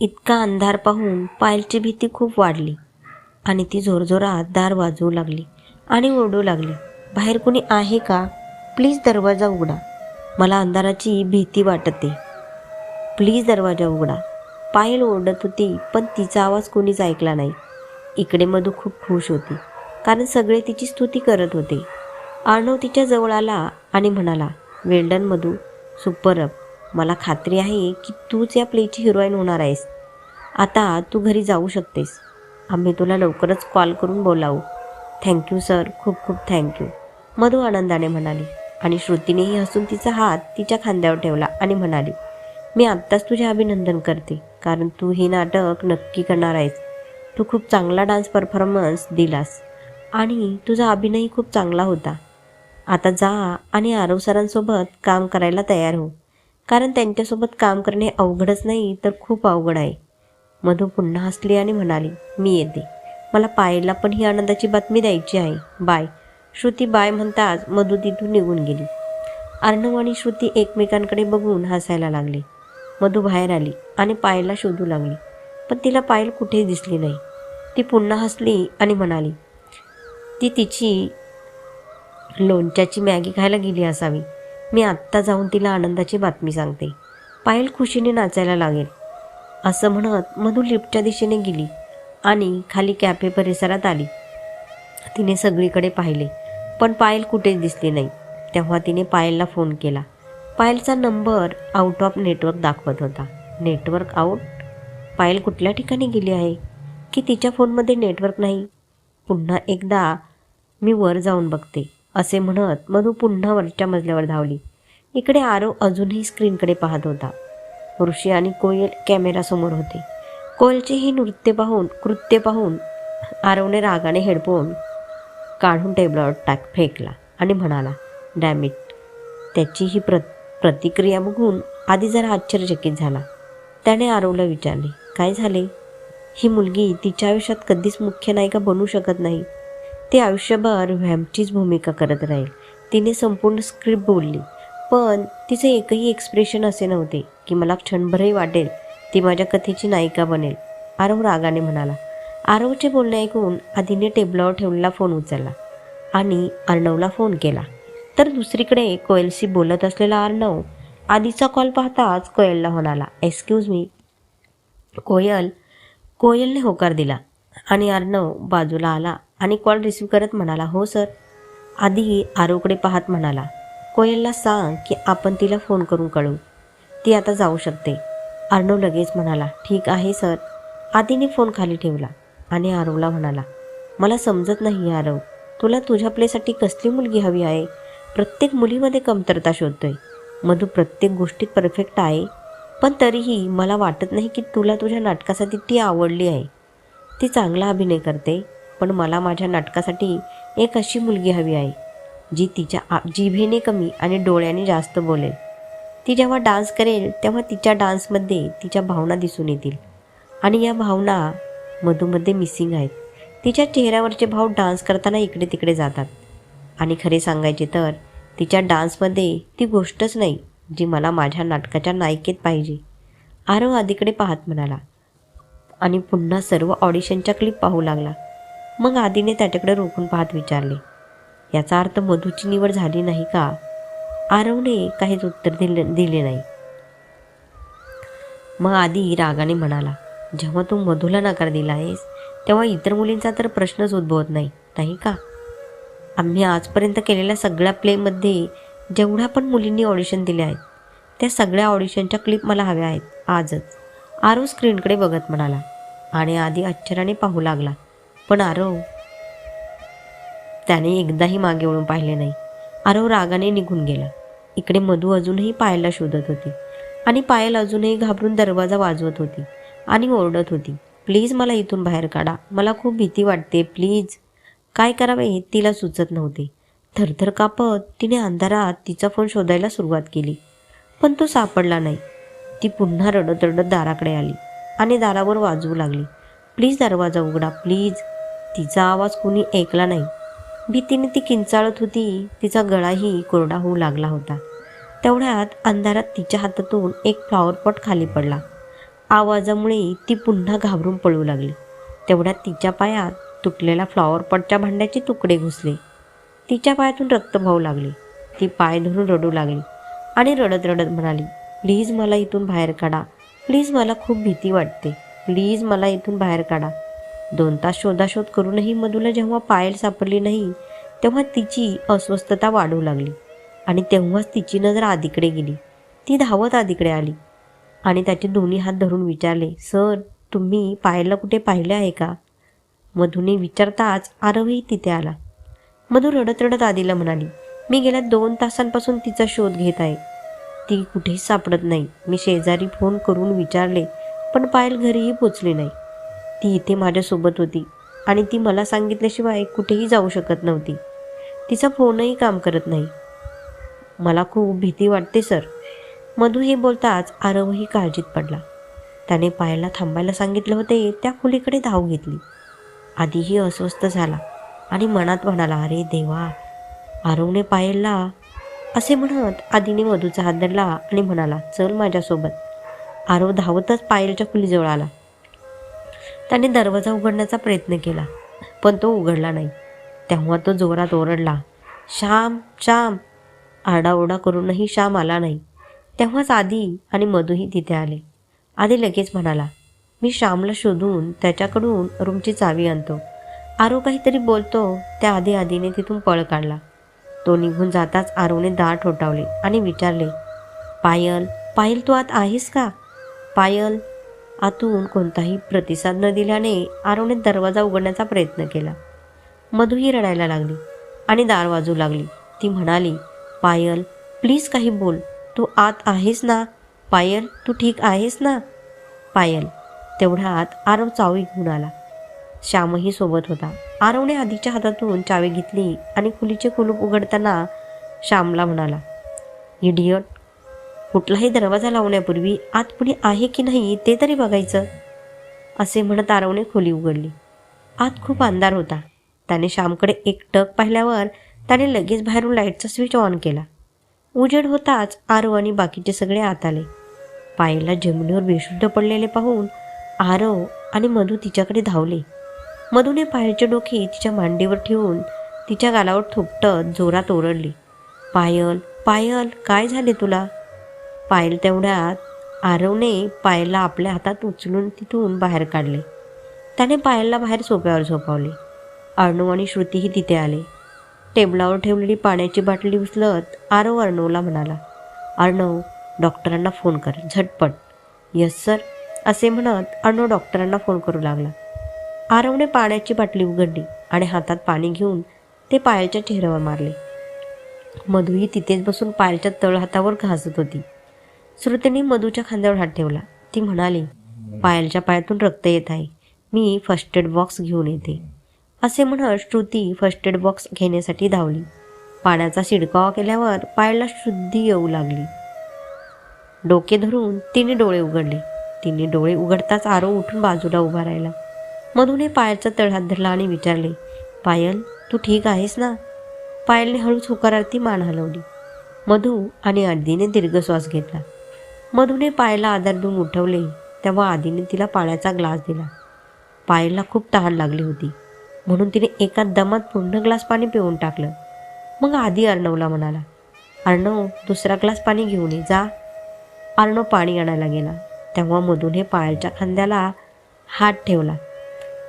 इतका अंधार पाहून पायलची भीती खूप वाढली. आणि ती जोरजोरात दार वाजवू लागली आणि ओरडू लागली. बाहेर कोणी आहे का? प्लीज दरवाजा उघडा. मला अंधाराची भीती वाटते. प्लीज दरवाजा उघडा. पायल ओरडत होती पण तिचा आवाज कोणीच ऐकला नाही. इकडे मधू खूप खुश होती कारण सगळे तिची स्तुती करत होते. आर्णव तिच्या जवळ आला आणि म्हणाला वेल्डन मधू सुपरब मला खात्री आहे की तूच या प्लेची हिरोईन होणार आहेस. आता तू घरी जाऊ शकतेस. आम्ही तुला लवकरच कॉल करून बोलावू. थँक्यू सर खूप खूप थँक्यू मधू आनंदाने म्हणाली आणि श्रुतीनेही हसून तिचा हात तिच्या खांद्यावर ठेवला आणि म्हणाली मी आत्ताच तुझे अभिनंदन करते कारण तू हे नाटक नक्की करणार आहेस. तू खूप चांगला डान्स परफॉर्मन्स दिलास आणि तुझा अभिनयही खूप चांगला होता. आता जा आणि आरव सरांसोबत काम करायला तयार हो. कारण त्यांच्यासोबत काम करणे अवघडच नाही तर खूप अवघड आहे. मधू पुन्हा हसली आणि म्हणाली मी येते. मला पायलला पण ही आनंदाची बातमी द्यायची आहे. बाय. श्रुती बाय म्हणताच मधू तिथून निघून गेली. अर्णव आणि श्रुती एकमेकांकडे बघून हसायला लागले. मधू बाहेर आली आणि पायलला शोधू लागली. पण तिला पायल कुठेही दिसली नाही. ती पुन्हा हसली आणि म्हणाली ती तिची लोणच्याची मॅगी खायला गेली असावी. मी आत्ता जाऊन तिला आनंदाची बातमी सांगते. पायल खुशीने नाचायला लागेल. असं म्हणत मधू लिफ्टच्या दिशेने गेली आणि खाली कॅफे परिसरात आली. तिने सगळीकडे पाहिले पण पायल कुठेच दिसली नाही. तेव्हा तिने पायलला फोन केला. पायलचा नंबर आउट ऑफ नेटवर्क दाखवत होता. नेटवर्क आउट पायल कुठल्या ठिकाणी गेली आहे? की तिच्या फोनमध्ये नेटवर्क नाही? पुन्हा एकदा मी वर जाऊन बघते. असे म्हणत मधू पुन्हा वरच्या मजल्यावर धावली. इकडे आरव अजूनही स्क्रीनकडे पाहत होता. ऋषी आणि कोयल कॅमेरासमोर होते. कोयलचे हे नृत्य पाहून कृत्य पाहून आरवने रागाने हेडफोन काढून टेबलावर टाक फेकला आणि म्हणाला डॅमिट त्याची ही प्र प्रतिक्रिया बघून आधी जरा आश्चर्यचकित झाला. त्याने आरवला विचारले काय झाले? ही मुलगी तिच्या आयुष्यात कधीच मुख्य नायिका बनू शकत नाही. ती आयुष्यभर व्हॅम्पचीच भूमिका करत राहील. तिने संपूर्ण स्क्रिप्ट बोलली. पण तिचे एकही एक्सप्रेशन असे नव्हते की मला क्षणभरही वाटेल ती माझ्या कथेची नायिका बनेल आरव रागाने म्हणाला. आरवचे बोलणे ऐकून आधीने टेबलावर ठेवलेला फोन उचलला आणि अर्णवला फोन केला. तर दुसरीकडे कोयलशी बोलत असलेला अर्णव आधीचा कॉल पाहताच कोयलला म्हणाला एक्सक्यूज मी कोयल कोयलने होकार दिला आणि अर्णव बाजूला आला. आणि कॉल रिसीव्ह करत म्हणाला हो सर. आधी आरोकडे पाहत म्हणाला कोयलला सांग की आपण तिला फोन करून कळू ती आता जाऊ शकते. अर्णव लगेच म्हणाला ठीक आहे सर. आधीने फोन खाली ठेवला आणि आरवला म्हणाला मला समजत नाही आरव तुला तुझ्या प्लेसाठी कसली मुलगी हवी आहे? प्रत्येक मुलीमध्ये कमतरता शोधतोय. मधू प्रत्येक गोष्टीत परफेक्ट आहे. पण तरीही मला वाटत नाही की तुला तुझ्या नाटकासाठी ती आवडली आहे. ती चांगला अभिनय करते. पण मला माझ्या नाटकासाठी एक अशी मुलगी हवी आहे जी तिच्या आ जिभेने कमी आणि डोळ्याने जास्त बोलेल. ती जेव्हा डान्स करेल तेव्हा तिच्या डान्समध्ये तिच्या भावना दिसून येतील. आणि या भावना मधूमध्ये मिसिंग आहेत. तिच्या चेहऱ्यावरचे भाव डान्स करताना इकडे तिकडे जातात. आणि खरे सांगायचे तर तिच्या डान्समध्ये ती गोष्टच नाही जी मला माझ्या नाटकाच्या नायिकेत पाहिजे. आरव आधीकडे पाहत म्हणाला. आणि पुन्हा सर्व ऑडिशनच्या क्लिप पाहू लागला. मग आधीने त्याच्याकडे रोखून पाहत विचारले याचा अर्थ मधूची निवड झाली नाही का? आरवने काहीच उत्तर दिले दिले नाही. मग आधी रागाने म्हणाला जेव्हा तू मधूला नकार दिला आहेस तेव्हा इतर मुलींचा तर प्रश्नच उद्भवत नाही नाही का? आम्ही आजपर्यंत केलेल्या सगळ्या प्लेमध्ये जेवढ्या पण मुलींनी ऑडिशन दिल्या आहेत त्या सगळ्या ऑडिशनच्या क्लिप मला हव्या आहेत आजच. आरो स्क्रीनकडे बघत म्हणाला आणि आधी आश्चर्याने पाहू लागला पण आरव त्याने एकदाही मागे वळून पाहिले नाही. आरव रागाने निघून गेला. इकडे मधू अजूनही पायाला शोधत होती आणि पायल अजूनही घाबरून दरवाजा वाजवत होती आणि ओरडत होती प्लीज मला इथून बाहेर काढा. मला खूप भीती वाटते. प्लीज. काय करावे हे तिला सुचत नव्हते. थरथर कापत तिने अंधारात तिचा फोन शोधायला सुरुवात केली पण तो सापडला नाही. ती पुन्हा रडत रडत दाराकडे आली आणि दारावर वाजवू लागली. प्लीज दरवाजा उघडा. प्लीज. तिचा आवाज कुणी ऐकला नाही. भीतीने ती किंचाळत होती. तिचा गळाही कोरडा होऊ लागला होता. तेवढ्यात अंधारात तिच्या हातातून एक फ्लॉवरपॉट खाली पडला. आवाजामुळे ती पुन्हा घाबरून पळू लागली. तेवढ्यात तिच्या पायात तुटलेल्या फ्लॉवरपॉटच्या भांड्याचे तुकडे घुसले. तिच्या पायातून रक्त वाहू लागले. ती पाय धरून रडू लागली आणि रडत रडत म्हणाली प्लीज मला इथून बाहेर काढा. प्लीज मला खूप भीती वाटते. प्लीज मला इथून बाहेर काढा. दोन तास शोधाशोध करूनही मधूला जेव्हा पायल सापडली नाही तेव्हा तिची अस्वस्थता वाढू लागली. आणि तेव्हाच तिची नजर आधीकडे गेली. ती धावत आधीकडे आली. आणि त्याचे दोन्ही हात धरून विचारले सर तुम्ही पायलला कुठे पाहिले आहे का? मधूने विचारताच आरवही तिथे आला. मधू रडत रडत आधीला म्हणाली मी गेल्या दोन तासांपासून तिचा शोध घेत आहे. ती कुठेही सापडत नाही. मी शेजारी फोन करून विचारले पण पायल घरीही पोचली नाही. ती इथे माझ्यासोबत होती आणि ती मला सांगितल्याशिवाय कुठेही जाऊ शकत नव्हती. तिचा फोनही काम करत नाही. मला खूप भीती वाटते सर. मधू हे बोलताच आरवही काळजीत पडला. त्याने पायाला थांबायला सांगितले होते त्या खोलीकडे धाव घेतली. आधीही अस्वस्थ झाला आणि मनात म्हणाला अरे देवा आरवने पायलला असे म्हणत आधीने मधूचा हात धरला आणि म्हणाला चल माझ्यासोबत. आरव धावतच पायलच्या खोलीजवळ आला. त्याने दरवाजा उघडण्याचा प्रयत्न केला पण तो उघडला नाही. तेव्हा तो जोरात ओरडला श्याम श्याम. आरडाओरडा करूनही श्याम आला नाही. तेव्हाच आधी आणि मधूही तिथे आले. आधी लगेच म्हणाला मी श्यामला शोधून त्याच्याकडून रूमची चावी आणतो. आरो काहीतरी बोलतो. त्या आधी आधीने तिथून पळ काढला. तो निघून जाताच आरोने दार ठोठावले आणि विचारले पायल पायल तू आत आहेस का? पायल आतून कोणताही प्रतिसाद न दिल्याने आरोने दरवाजा उघडण्याचा प्रयत्न केला. मधुही रडायला लागली आणि दार वाजू लागली. ती म्हणाली पायल प्लीज काही बोल. तू आत आहेस ना? पायल तू ठीक आहेस ना? पायल. तेवढ्यात आरव चावी घेऊन आला. श्यामही सोबत होता. आरवने आधीच्या हातातून चावी घेतली आणि खुलीचे कुलूप उघडताना श्यामला म्हणाला इडियट कुठलाही दरवाजा लावण्यापूर्वी आत कुणी आहे की नाही ते तरी बघायचं असे म्हणत आरवने खोली उघडली. आत खूप अंधार होता. त्याने श्यामकडे एक टक पाहिल्यावर त्याने लगेच बाहेरून लाईटचा स्विच ऑन केला. उजेड होताच आरव आणि बाकीचे सगळे आत आले. पायला जमिनीवर बेशुद्ध पडलेले पाहून आरव आणि मधू तिच्याकडे धावले. मधूने पायलचे डोके तिच्या मांडीवर ठेवून तिच्या गालावर थोपटत जोरात ओरडली. पायल पायल काय झाले तुला? पायल तेवढ्यात आरवने पायलला आपल्या हातात उचलून तिथून बाहेर काढले. त्याने पायलला बाहेर सोप्यावर झोपावले. अर्णव आणि श्रुतीही तिथे आले. टेबलावर ठेवलेली पाण्याची बाटली उचलत आरव अर्णवला म्हणाला अर्णव डॉक्टरांना फोन कर झटपट. यस सर असे म्हणत अर्णव डॉक्टरांना फोन करू लागला. आरवने पाण्याची बाटली उघडली आणि हातात पाणी घेऊन ते पायलच्या चेहऱ्यावर मारले. मधूही तिथेच बसून पायलच्या तळहातावर घासत होती. श्रुतीने मधूच्या खांद्यावर हात ठेवला. ती म्हणाली पायलच्या पायातून रक्त येत आहे. मी फर्स्ट एड बॉक्स घेऊन येते. असे म्हणत श्रुती फर्स्ट एड बॉक्स घेण्यासाठी धावली. पाण्याचा शिडकावा केल्यावर पायलला शुद्धी येऊ लागली. डोके धरून तिने डोळे उघडले. तिने डोळे उघडताच आरो उठून बाजूला उभा राहिला. मधूने पायलचा तळहात धरला आणि विचारले पायल तू ठीक आहेस ना? पायलने हळूच होकारार्थी मान हलवली. मधू आणि आदीने दीर्घ श्वास घेतला. मधुने पायला आधार देऊन उठवले. तेव्हा आधीने तिला पाण्याचा ग्लास दिला. पायलला खूप तहान लागली होती. म्हणून तिने एका दमात पूर्ण ग्लास पाणी पिऊन टाकलं. मग आधी अर्णवला म्हणाला अर्णव दुसरा ग्लास पाणी घेऊन ये जा. अर्णव पाणी आणायला गेला. तेव्हा मधूने पायलच्या खांद्याला हात ठेवला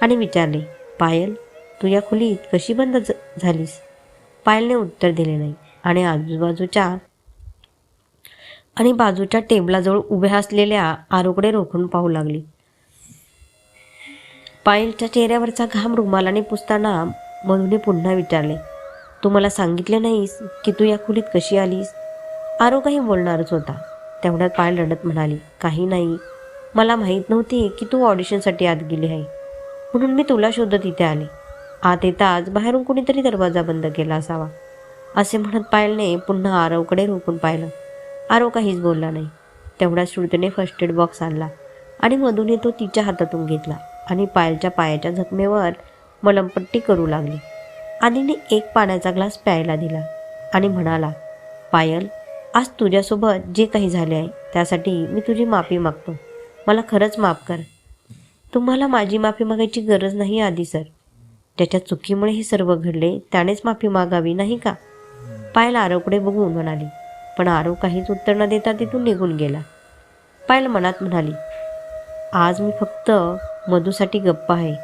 आणि विचारले पायल तू या खोलीत कशी बंद झालीस? पायलने उत्तर दिले नाही आणि आजूबाजूच्या आणि बाजूच्या टेबलाजवळ उभ्या असलेल्या आरोकडे रोखून पाहू लागली. पायलच्या चेहऱ्यावरचा घाम रुमालाने पुसताना मधूने पुन्हा विचारले तू मला सांगितले नाहीस की तू या खोलीत कशी आलीस? आरो काही बोलणारच होता. तेवढ्यात पायल रडत म्हणाली काही नाही. मला माहीत नव्हती की तू ऑडिशनसाठी आत गेली आहे. म्हणून मी तुला शोधत इथे आले. आत येताच बाहेरून कुणीतरी दरवाजा बंद केला असावा असे म्हणत पायलने पुन्हा आरवकडे रोखून पाहिलं. आरो काहीच बोलला नाही. तेवढ्या श्रुतीने फर्स्ट एड बॉक्स आणला आणि मधूनही तो तिच्या हातातून घेतला आणि पायलच्या पायाच्या जखमेवर मलमपट्टी करू लागली. आदिने एक पाण्याचा ग्लास प्यायला दिला आणि म्हणाला पायल आज तुझ्यासोबत जे काही झाले आहे त्यासाठी मी तुझी माफी मागतो. मला खरंच माफ कर. तुम्हाला माझी माफी मागायची गरज नाही आधी सर. त्याच्या चुकीमुळे हे सर्व घडले त्यानेच माफी मागावी नाही का? पायल आरोकडे बघून म्हणाली पण आरव काहीच उत्तर न देता तिथून निघून गेला. पायल मनात म्हणाली आज मी फक्त मधूसाठी गप्पा आहे.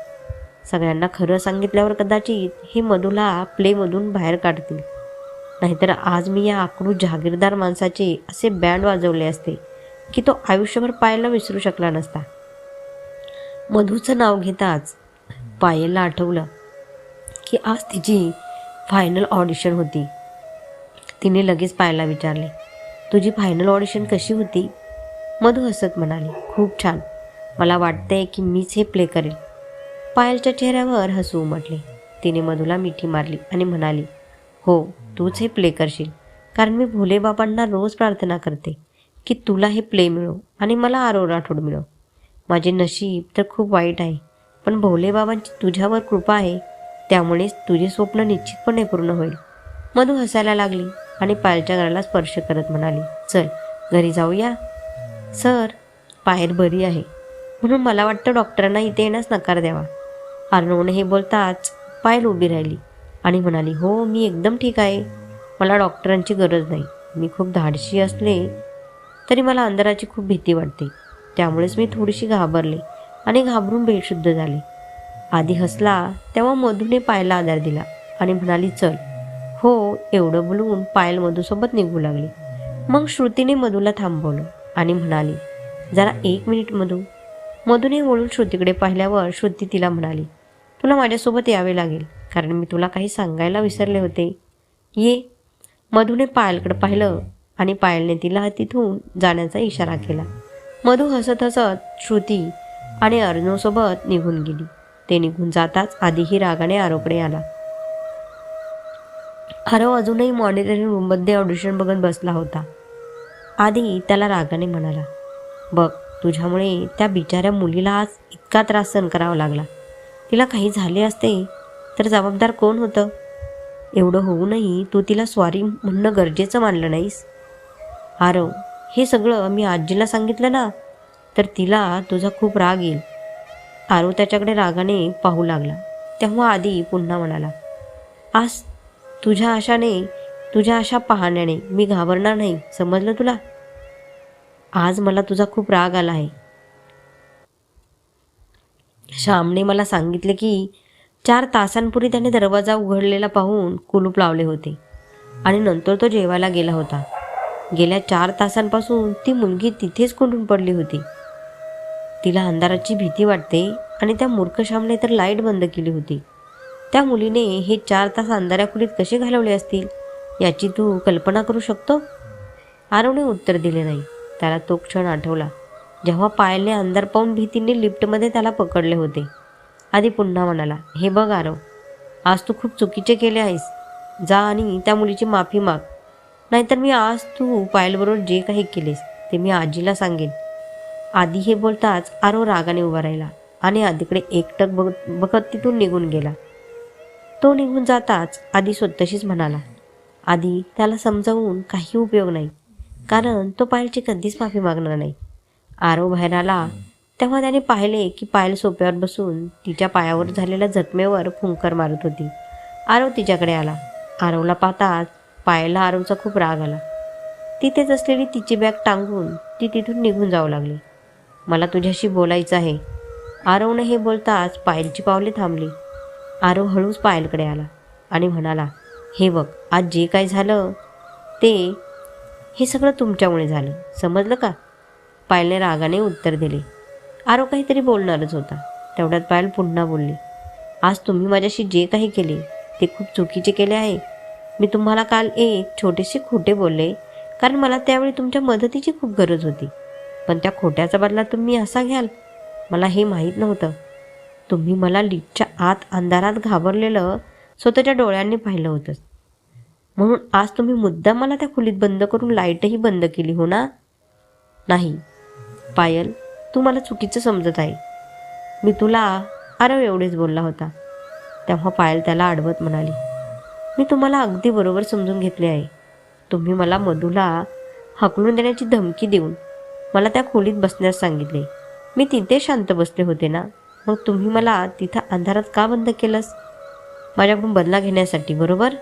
सगळ्यांना खरं सांगितल्यावर कदाचित हे मधूला प्लेमधून बाहेर काढतील. नाहीतर आज मी या आकडू जहागीरदार माणसाचे असे बँड वाजवले असते की तो आयुष्यभर पायला विसरू शकला नसता. मधूचं नाव घेताच पायलला आठवलं की आज तिची फायनल ऑडिशन होती. तिने लगेच पाहायला विचारले तुझी फायनल ऑडिशन कशी होती? मधू हसत म्हणाली खूप छान. मला वाटतंय की मीच हे प्ले करेल. पायलच्या चेहऱ्यावर हसू उमटले. तिने मधूला मिठी मारली आणि म्हणाली हो तूच हे प्ले करशील. कारण मी भोलेबाबांना रोज प्रार्थना करते की तुला हे प्ले मिळो आणि मला आरो राठोड मिळो. माझे नशीब तर खूप वाईट आहे पण भोलेबाबांची तुझ्यावर कृपा आहे. त्यामुळेच तुझे स्वप्न निश्चितपणे पूर्ण होईल. मधू हसायला लागली. आणि पायलच्या घराला स्पर्श करत म्हणाली चल घरी जाऊया. सर पायल बरी आहे. म्हणून मला वाटतं डॉक्टरांना इथे येण्यास नकार द्यावा. अर्णवने हे बोलताच पायल उभी राहिली आणि म्हणाली हो मी एकदम ठीक आहे. मला डॉक्टरांची गरज नाही. मी खूप धाडशी असले तरी मला अंधाराची खूप भीती वाटते. त्यामुळेच मी थोडीशी घाबरले आणि घाबरून बेशुद्ध झाले. आधी हसला तेव्हा मधूने पायला आधार दिला आणि म्हणाली चल हो एवढं बोलून पायल मधूसोबत निघू लागली. मग श्रुतीने मधूला थांबवलं आणि म्हणाली जरा एक मिनिट मधू. मधूने वळून श्रुतीकडे पाहिल्यावर श्रुती तिला म्हणाली तुला माझ्यासोबत यावे लागेल कारण मी तुला काही सांगायला विसरले होते. ये. मधूने पायलकडे पाहिलं आणि पायलने तिला तिथून जाण्याचा इशारा केला. मधू हसत हसत श्रुती आणि अर्जुनसोबत निघून गेली. ते निघून जाताच आधीही रागाने आरोकडे आला. हरव अजूनही मॉनिटरिंग रूममध्ये ऑडिशन बघत बसला होता. आधी त्याला रागाने म्हणाला बघ तुझ्यामुळे त्या बिचाऱ्या मुलीला आज इतका त्रास सहन करावा लागला. तिला काही झाले असते तर जबाबदार कोण होतं? एवढं होऊनही तू तिला स्वारी म्हणणं गरजेचं मानलं नाहीस? आरव हे सगळं मी आजीला सांगितलं ना तर तिला तुझा खूप राग येईल. आरव त्याच्याकडे रागाने पाहू लागला. तेव्हा आधी पुन्हा म्हणाला आज तुझ्या आशाने तुझ्या आशा पाहण्याने मी घाबरणार नाही. समजलं तुला? आज मला तुझा खूप राग आला आहे. श्यामने मला सांगितले की चार तासांपूर्वी त्याने दरवाजा उघडलेला पाहून कुलूप लावले होते आणि नंतर तो जेवायला गेला होता. गेल्या चार तासांपासून ती मुलगी तिथेच कुंडून पडली होती. तिला अंधाराची भीती वाटते आणि त्या मूर्ख श्यामने तर लाइट बंद केली होती. त्या मुलीने हे चार तास अंधाऱ्या खोलीत कसे घालवले असतील याची तू कल्पना करू शकतो? आरवने उत्तर दिले नाही. त्याला तो क्षण आठवला. जेव्हा पायलने अंधार पाहून भीतीने लिफ्टमध्ये त्याला पकडले होते. आधी पुन्हा म्हणाला हे बघ आरव आज तू खूप चुकीचे केले आहेस. जा आणि त्या मुलीची माफी माग. नाहीतर मी आज तू पायलबरोबर जे काही केलेस ते मी आजीला सांगेन. आधी हे बोलताच आरव रागाने उभा राहिला आणि आधीकडे एकटक बघत बघत तिथून निघून गेला. तो निघून जाताच आधी स्वतःशीच म्हणाला आधी त्याला समजावून काही उपयोग नाही कारण तो पायलची कधीच माफी मागणार नाही. आरव बाहेर आला तेव्हा त्याने पाहिले की पायल सोप्यावर बसून तिच्या पायावर झालेल्या जखमेवर फुंकर मारत होती. आरव तिच्याकडे आला. आरवला पाहताच पायलला आरवचा खूप राग आला. तिथेच असलेली तिची बॅग टांगून ती तिथून निघून जाऊ लागली. मला तुझ्याशी बोलायचं आहे. आरवनं हे बोलताच पायलची पावले थांबली. आरव हळूच पायलकडे आला आणि म्हणाला हे बघ आज जे काय झालं ते हे सगळं तुमच्यामुळे झालं. समजलं का? पायलने रागाने उत्तर दिले. आरव काहीतरी बोलणारच होता. तेवढ्यात पायल पुन्हा बोलली आज तुम्ही माझ्याशी जे काही केले ते खूप चुकीचे केले आहे. मी तुम्हाला काल एक छोटेसे खोटे बोलले कारण मला त्यावेळी तुमच्या मदतीची खूप गरज होती. पण त्या खोट्याचा बदला तुम्ही असा घ्याल. मला हे माहीत नव्हतं. तुम्ही मला लिफ्टच्या आत अंधारात घाबरलेलं स्वतःच्या डोळ्यांनी पाहिलं होतं म्हणून आज तुम्ही मुद्दा मला त्या खोलीत बंद करून लाईटही बंद केली हो ना? नाही. पायल तू मला चुकीचं समजत आहे. मी तुला अरे एवढेच बोलला होता. तेव्हा पायल त्याला अडवत म्हणाली मी तुम्हाला अगदी बरोबर समजून घेतले आहे. तुम्ही मला मधूला हकलून देण्याची धमकी देऊन मला त्या खोलीत बसण्यास सांगितले. मी तिथे शांत बसले होते ना? मग तुम्ही मला तिथं अंधारात का बंद केलंस? माझ्याकडून बदला घेण्यासाठी बरोबर?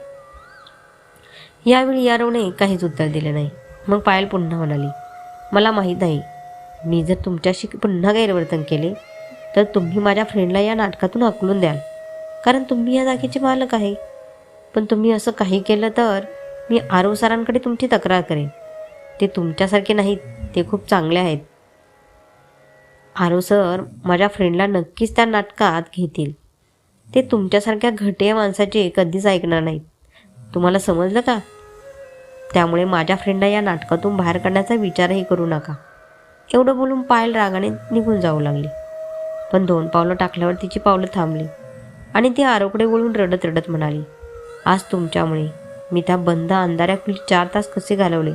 यावेळी यारवने काहीच उत्तर दिले नाही. मग पायल पुन्हा म्हणाली मला माहीत नाही. मी जर तुमच्याशी पुन्हा गैरवर्तन केले तर तुम्ही माझ्या फ्रेंडला या नाटकातून हकलून द्याल. कारण तुम्ही या जागेचे मालक आहे. पण तुम्ही असं काही केलं तर मी आरो सरांकडे तुमची तक्रार करेन. ते तुमच्यासारखे नाहीत ते खूप चांगले आहेत. आरो सर माझ्या फ्रेंडला नक्कीच त्या नाटकात घेतील. ते तुमच्यासारख्या घटिया माणसाचे कधीच ऐकणार नाहीत. तुम्हाला समजलं का? त्यामुळे माझ्या फ्रेंडला या नाटकातून बाहेर काढण्याचा विचारही करू नका. एवढं बोलून पायल रागाने निघून जाऊ लागली. पण दोन पावलं टाकल्यावर तिची पावलं थांबली आणि ती आरोकडे वळून रडत रडत म्हणाली आज तुमच्यामुळे मी त्या बंद अंधाऱ्या खोलीत चार तास कसे घालवले?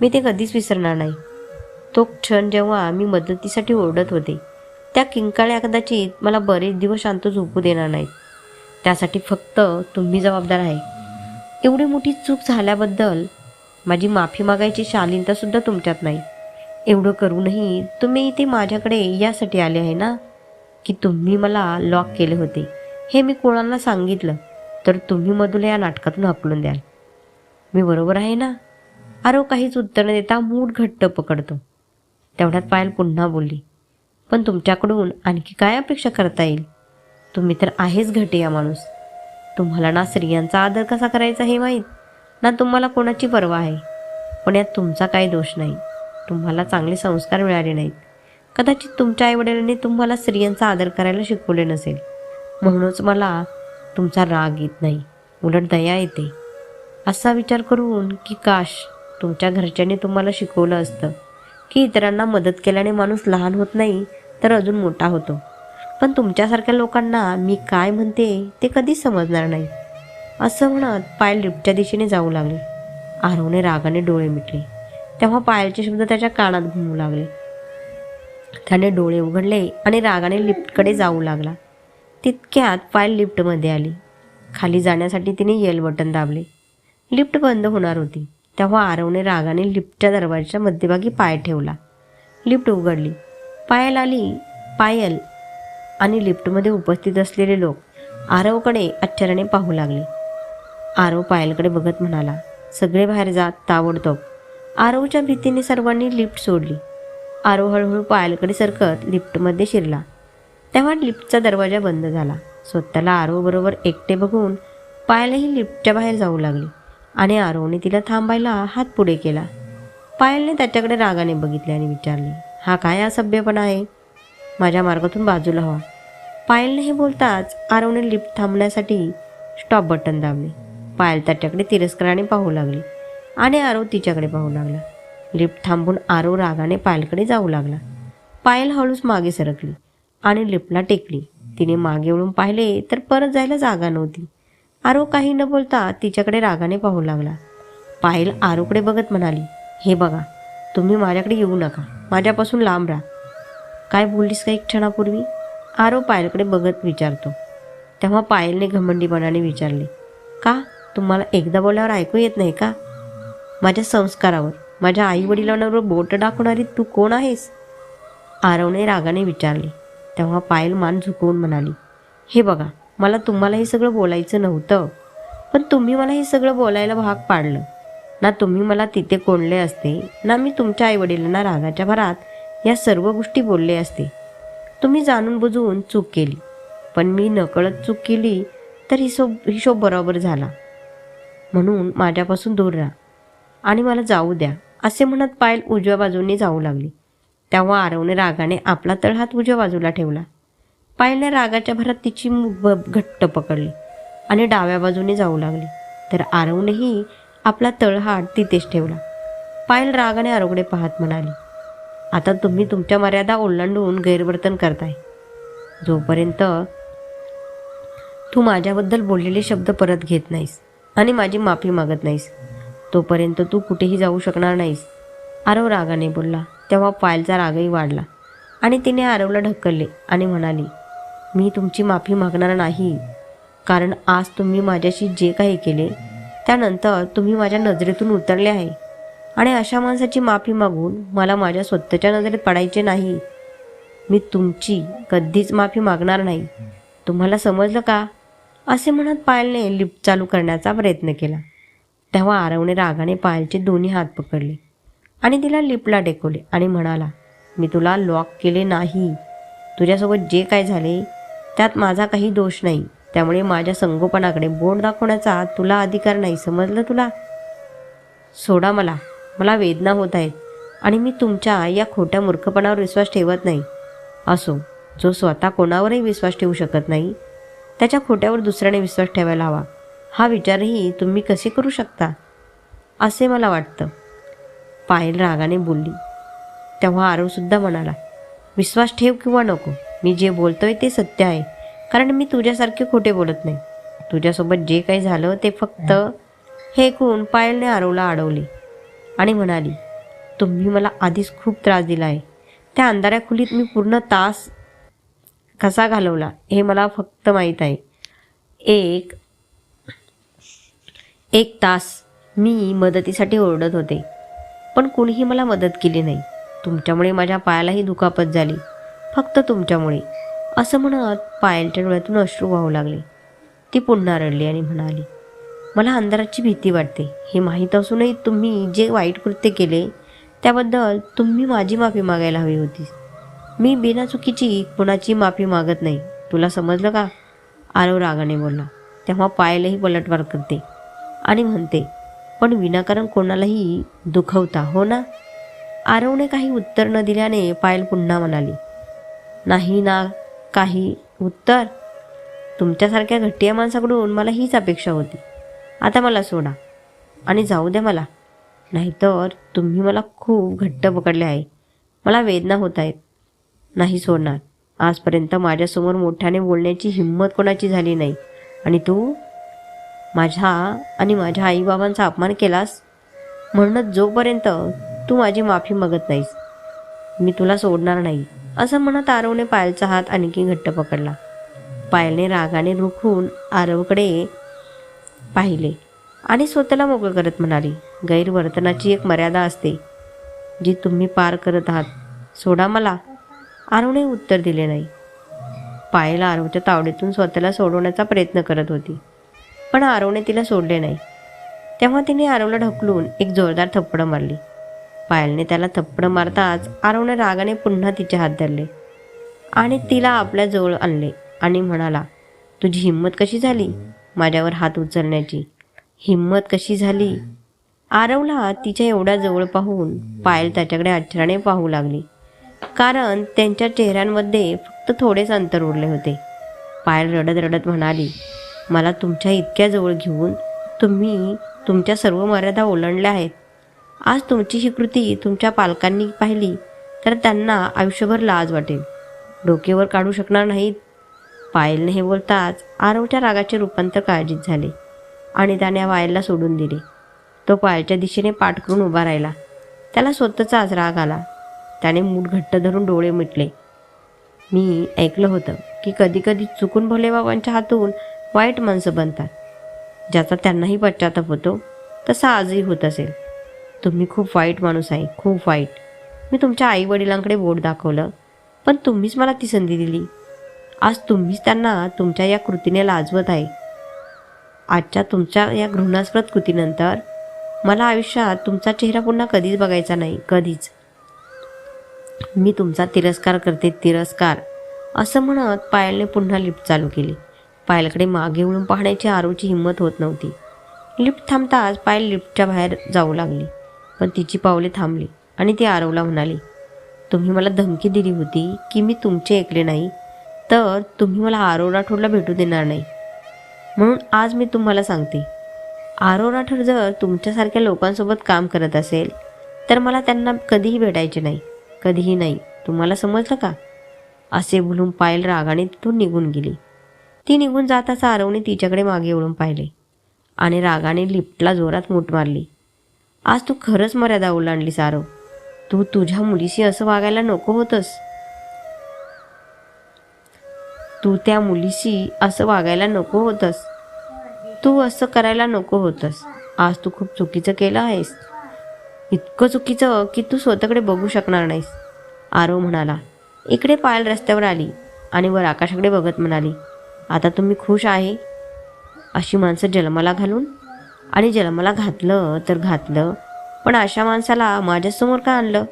मी ते कधीच विसरणार नाही. तो क्षण जेव्हा मी मदतीसाठी ओरडत होते त्या किंकाळ्या कदाचित मला बरेच दिवस शांत झोपू देणार नाहीत. त्यासाठी फक्त तुम्ही जबाबदार आहे. एवढी मोठी चूक झाल्याबद्दल माझी माफी मागायची शालीनतासुद्धा तुमच्यात नाही. एवढं करूनही तुम्ही इथे माझ्याकडे यासाठी आले आहे ना? की तुम्ही मला लॉक केले होते हे मी कोणाला सांगितलं? तर तुम्ही मधुला या नाटकातून हकलून द्याल. मी बरोबर आहे ना? आरो काहीच उत्तर न देता मूड घट्ट पकडतो. तेवढ्यात पायल पुन्हा बोलली पण तुमच्याकडून आणखी काय अपेक्षा करता येईल? तुम्ही तर आहेच घटिया माणूस. तुम्हाला ना स्त्रियांचा आदर कसा करायचा हे माहीत? ना तुम्हाला कोणाची पर्वा आहे? पण यात तुमचा काही दोष नाही. तुम्हाला चांगले संस्कार मिळाले नाहीत. कदाचित तुमच्या आईवडिलांनी तुम्हाला स्त्रियांचा आदर करायला शिकवले नसेल. म्हणूनच मला तुमचा राग येत नाही. उलट दया येते. असा विचार करून की काश तुमच्या घरच्यांनी तुम्हाला शिकवलं असतं. की इतरांना मदत केल्याने माणूस लहान होत नाही तर अजून मोठा होतो. पण तुमच्यासारख्या लोकांना मी काय म्हणते ते कधीच समजणार नाही. असं म्हणत पायल लिफ्टच्या दिशेने जाऊ लागले. आरवने रागाने डोळे मिटले. तेव्हा पायलचे शब्द त्याच्या कानात घुमू लागले. त्याने डोळे उघडले आणि रागाने लिफ्टकडे जाऊ लागला. तितक्यात पायल लिफ्टमध्ये आली. खाली जाण्यासाठी तिने येल बटन दाबले. लिफ्ट बंद होणार होती. तेव्हा आरवने रागाने लिफ्टच्या दरवाजाच्या मध्यभागी पाय ठेवला. लिफ्ट उघडली. पायल आली. पायल. आणि लिफ्टमध्ये उपस्थित असलेले लोक आरवकडे आश्चर्याने पाहू लागले. आरव पायलकडे बघत म्हणाला सगळे बाहेर जात ताबडतोब. आरवच्या भीतीने सर्वांनी लिफ्ट सोडली. आरव हळूहळू पायलकडे सरकत लिफ्टमध्ये शिरला. तेव्हा लिफ्टचा दरवाजा बंद झाला. स्वतःला आरवबरोबर एकटे बघून पायलही लिफ्टच्या बाहेर जाऊ लागली. आणि आरोने तिला थांबायला हात पुढे केला. पायलने त्याच्याकडे रागाने बघितले आणि विचारले हा काय असभ्यपणा आहे? माझ्या मार्गातून बाजूला हवा पायलने हे बोलताच आरवने लिफ्ट थांबण्यासाठी स्टॉप बटन दाबले. पायल त्याच्याकडे तिरस्काराने पाहू लागली आणि आरव तिच्याकडे पाहू लागला. लिफ्ट थांबून आरव रागाने पायलकडे जाऊ लागला. पायल हळूच मागे सरकली आणि लिफ्टला टेकली. तिने मागे वळून पाहिले तर परत जायला जागा नव्हती. आरो काही न बोलता तिच्याकडे रागाने पाहू लागला. पायल आरोकडे बघत म्हणाली हे बघा तुम्ही माझ्याकडे येऊ नका. माझ्यापासून लांब राहा. काय बोललीस का एक क्षणापूर्वी? आरो पायलकडे बघत विचारतो. तेव्हा पायलने घमंडीपणाने विचारले का? तुम्हाला एकदा बोलल्यावर ऐकू येत नाही का? माझ्या संस्कारावर माझ्या आई वडिलांवर बोट दाखवणारी तू कोण आहेस? आरवने रागाने विचारले. तेव्हा पायल मान झुकवून म्हणाली हे बघा मला तुम्हाला हे सगळं बोलायचं नव्हतं. पण तुम्ही मला हे सगळं बोलायला भाग पाडलं. ना तुम्ही मला तिथे कोंडले असते ना मी तुमच्या आईवडिलांना रागाच्या भरात या सर्व गोष्टी बोलले असते. तुम्ही जाणून बुजवून चूक केली. पण मी नकळत चूक केली तर हिशोब हिशोब बरोबर झाला. म्हणून माझ्यापासून दूर राहा. आणि मला जाऊ द्या असे म्हणत पायल उजव्या बाजूने जाऊ लागली. तेव्हा आरवने रागाने आपला तळहात उजव्या बाजूला ठेवला. पायलने रागाच्या भरात तिची घट्ट पकडली आणि डाव्या बाजूने जाऊ लागली. तर आरवनेही आपला तळहाट तिथेच ठेवला. पायल रागाने आरोगडे पाहत म्हणाली आता तुम्ही तुमच्या मर्यादा ओलांडून गैरवर्तन करताय. जोपर्यंत तू माझ्याबद्दल बोललेले शब्द परत घेत नाहीस आणि माझी माफी मागत नाहीस तोपर्यंत तू कुठेही जाऊ शकणार नाहीस. आरव रागाने बोलला. तेव्हा पायलचा रागही वाढला आणि तिने आरवला ढकलले आणि म्हणाली मी तुमची माफी मागणार नाही. कारण आज तुम्ही माझ्याशी जे काही केले त्यानंतर तुम्ही माझ्या नजरेतून उतरले आहे. आणि अशा माणसाची माफी मागून मला माझ्या स्वतःच्या नजरेत पडायचे नाही. मी तुमची कधीच माफी मागणार नाही. तुम्हाला समजलं का? असे म्हणत पायलने लिफ्ट चालू करण्याचा प्रयत्न केला. तेव्हा आरवने रागाने पायलचे दोन्ही हात पकडले आणि तिला लिफ्टला टेकवले आणि म्हणाला मी तुला लॉक केले नाही. तुझ्यासोबत जे काय झाले त्यात माझा काही दोष नाही. त्यामुळे माझ्या संगोपनाकडे बोट दाखवण्याचा तुला अधिकार नाही समजलं तुला? सोडा मला. मला वेदना होत आहेत आणि मी तुमच्या या खोट्या मूर्खपणावर विश्वास ठेवत नाही. असो जो स्वतः कोणावरही विश्वास ठेवू शकत नाही त्याच्या खोट्यावर दुसऱ्याने विश्वास ठेवायला हवा. हा विचारही तुम्ही कसे करू शकता? असे मला वाटतं. पायल रागाने बोलली. तेव्हा आरवसुद्धा म्हणाला विश्वास ठेव किंवा नको. मी जे बोलतोय ते सत्य आहे. कारण मी तुझ्यासारखे खोटे बोलत नाही. तुझ्यासोबत जे काही झालं ते फक्त हे ऐकून पायलने आरवला अडवले. आणि म्हणाली तुम्ही मला आधीच खूप त्रास दिला आहे. त्या अंधाऱ्या खोलीत मी पूर्ण तास कसा घालवला हे मला फक्त माहीत आहे. एक एक तास मी मदतीसाठी ओरडत होते. पण कोणीही मला मदत केली नाही. तुमच्यामुळे माझ्या पायालाही दुखापत झाली. फक्त तुमच्यामुळे. असं म्हणत पायलच्या डोळ्यातून अश्रू वाहू लागले. ती पुन्हा रडली आणि म्हणाली मला अंधाराची भीती वाटते. हे माहीत असूनही तुम्ही जे वाईट कृत्य केले त्याबद्दल तुम्ही माझी माफी मागायला हवी होती. मी बिना चुकीची कुणाची माफी मागत नाही. तुला समजलं का? आरव रागाने बोलला. तेव्हा पायलही पलटवार करते आणि म्हणते पण विनाकारण कोणालाही दुखवता हो ना? आरवने काही उत्तर न दिल्याने पायल पुन्हा म्हणाली नाही ना काही उत्तर? तुमच्यासारख्या घट्टिया माणसाकडून मला हीच अपेक्षा होती. आता मला सोडा. आणि जाऊ द्या मला. नाहीतर तुम्ही मला खूप घट्ट पकडले आहे. मला वेदना होत आहेत. नाही सोडणार. आजपर्यंत माझ्यासमोर मोठ्याने बोलण्याची हिंमत कोणाची झाली नाही. आणि तू? माझ्या आणि माझ्या आईबाबांचा अपमान केलास? म्हणूनच जोपर्यंत तू माझी माफी मागत नाहीस मी तुला सोडणार नाही. असं म्हणत आरवने पायलचा हात आणखी घट्ट पकडला. पायलने रागाने रुखून आरवकडे पाहिले आणि स्वतःला मोकळं करत म्हणाली गैरवर्तनाची एक मर्यादा असते जी तुम्ही पार करत आहात. सोडा मला. आरवने उत्तर दिले नाही. पायला आरवच्या तावडीतून स्वतःला सोडवण्याचा प्रयत्न करत होती पण आरवने तिला सोडले नाही. तेव्हा तिने आरवला ढकलून एक जोरदार थप्पड मारली. पायलने त्याला थप्पड मारताच आरवने रागाने पुन्हा तिचे हात धरले. आणि तिला आपल्या जवळ आणले आणि म्हणाला तुझी हिंमत कशी झाली माझ्यावर हात उचलण्याची? हिंमत कशी झाली? आरवला तिच्या एवढ्या जवळ पाहून पायल त्याच्याकडे आश्चर्याने पाहू लागली. कारण त्यांच्या चेहऱ्यांमध्ये फक्त थोडेच अंतर उरले होते. पायल रडत रडत म्हणाली मला तुमच्या इतक्या जवळ घेऊन तुम्ही तुमच्या सर्व मर्यादा ओलांडल्या आहेत. आज तुमची ही कृती तुमच्या पालकांनी पाहिली तर त्यांना आयुष्यभर लाज वाटेल. डोकेवर काढू शकणार नाहीत. पायलने हे बोलताच आरवच्या रागाचे रूपांतर काळजीत झाले आणि त्याने वायलला सोडून दिले. तो पायलच्या दिशेने पाठ करून उभा राहिला. त्याला स्वतःचाच राग आला. त्याने मूठ घट्ट धरून डोळे मिटले. मी ऐकलं होतं की कधीकधी चुकून भोलेबाबांच्या हातून वाईट माणसं बनतात. ज्याचा त्यांनाही पश्चाताप होतो तसा आजही होत असेल. तुम्ही खूप वाईट माणूस आहे खूप वाईट. मी तुमच्या आईवडिलांकडे बोट दाखवलं पण तुम्हीच मला ती संधी दिली. आज तुम्हीच त्यांना तुमच्या या कृतीने लाजवत आहे. आजच्या तुमच्या या घृणास्पद कृतीनंतर मला आयुष्यात तुमचा चेहरा पुन्हा कधीच बघायचा नाही कधीच. मी तुमचा तिरस्कार करते तिरस्कार. असं म्हणत पायलने पुन्हा लिफ्ट चालू केली. पायलकडे मागे वळून पाहण्याची आरोची हिंमत होत नव्हती. लिफ्ट थांबताच पायल लिफ्टच्या बाहेर जाऊ लागली. पण तिची पावले थांबली आणि ती आरवला म्हणाली तुम्ही मला धमकी दिली होती की मी तुमचे ऐकले नाही तर तुम्ही मला आरो राठोडला भेटू देणार नाही. म्हणून आज मी तुम्हाला सांगते आरो राठोड जर तुमच्यासारख्या लोकांसोबत काम करत असेल तर मला त्यांना कधीही भेटायचे नाही कधीही नाही. तुम्हाला समजलं का? असे बोलून पायल रागाने तिथून निघून गेली. ती निघून जाताच आरवने तिच्याकडे मागे वळून पाहिले आणि रागाने लिफ्टला जोरात मूठ मारली. आज तू खरंच मर्यादा ओलांडलीस आरव. तू तुझ्या मुलीशी असं वागायला नको होतंस. तू त्या मुलीशी असं वागायला नको होतंस. तू असं करायला नको होतंस. आज तू खूप चुकीचं केलं आहेस. इतकं चुकीचं की तू स्वतःकडे बघू शकणार नाहीस. आरव म्हणाला. इकडे पायल रस्त्यावर आली आणि वर आकाशाकडे बघत म्हणाली आता तुम्ही खुश आहे? अशी माणसं जन्माला घालून आणि जन्माला घातलं तर घातलं. पण अशा माणसाला माझ्यासमोर का आणलं?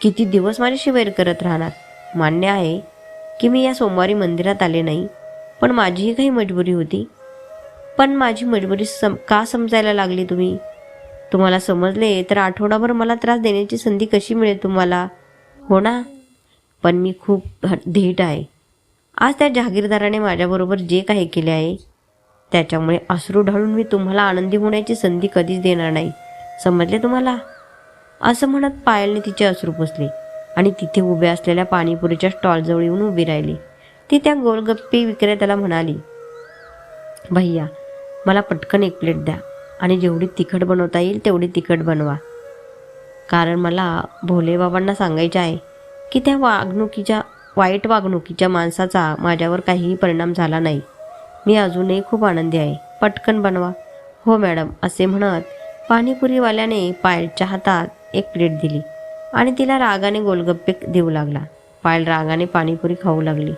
किती दिवस माझ्याशी वैर करत राहणार? मान्य आहे की मी या सोमवारी मंदिरात आले नाही पण माझीही काही मजबुरी होती. पण माझी मजबुरी सम का समजायला लागली तुम्ही? तुम्हाला समजले तर आठवडाभर मला त्रास देण्याची संधी कशी मिळेल तुम्हाला? हो ना? पण मी खूप धीट आहे. आज त्या जहागीरदाराने माझ्याबरोबर जे काही केले आहे त्याच्यामुळे अश्रू ढाळून मी तुम्हाला आनंदी होण्याची संधी कधीच देणार नाही. समजले तुम्हाला? असं म्हणत पायलने तिचे अश्रू पुसले आणि तिथे उभ्या असलेल्या पाणीपुरीच्या स्टॉलजवळ येऊन उभी राहिली. ती त्या गोलगप्पे विक्रेत्याला म्हणाली भैया मला पटकन एक प्लेट द्या आणि जेवढी तिखट बनवता येईल तेवढी तिखट बनवा. कारण मला भोलेबाबांना सांगायचे आहे की त्या वागणुकीच्या वाईट वागणुकीच्या माणसाचा माझ्यावर काहीही परिणाम झाला नाही. मी अजूनही खूप आनंदी आहे. पटकन बनवा. हो मॅडम असे म्हणत पाणीपुरीवाल्याने पायलच्या हातात एक प्लेट दिली आणि तिला रागाने गोलगप्पे देऊ लागला. पायल रागाने पाणीपुरी खाऊ लागली.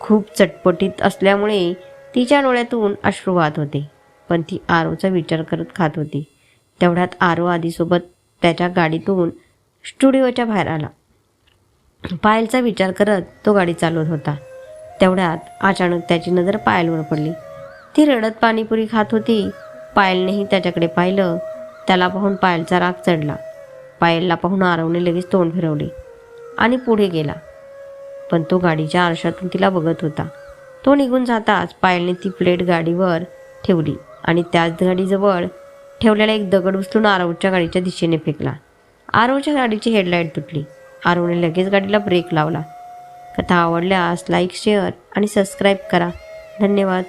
खूप चटपटीत असल्यामुळे तिच्या डोळ्यातून अश्रू वाहत होते पण ती आरोचा विचार करत खात होती. तेवढ्यात आरो आधीसोबत त्याच्या गाडीतून स्टुडिओच्या बाहेर आला. पायलचा विचार करत तो गाडी चालवत होता. तेवढ्यात अचानक त्याची नजर पायलवर पडली. ती रडत पाणीपुरी खात होती. पायलनेही त्याच्याकडे पाहिलं. त्याला पाहून पायलचा राग चढला. पायलला पाहून आरवने लगेच तोंड फिरवले आणि पुढे गेला. पण तो गाडीच्या आरशातून तिला बघत होता. तो निघून जाताच पायलने ती प्लेट गाडीवर ठेवली आणि त्याच गाडीजवळ ठेवलेला एक दगड उचलून आरवच्या गाडीच्या दिशेने फेकला. आरवच्या गाडीची हेडलाईट तुटली. आरवने लगेच गाडीला ब्रेक लावला. कथा आवडल्यास लाईक शेअर आणि सबस्क्राईब करा. धन्यवाद.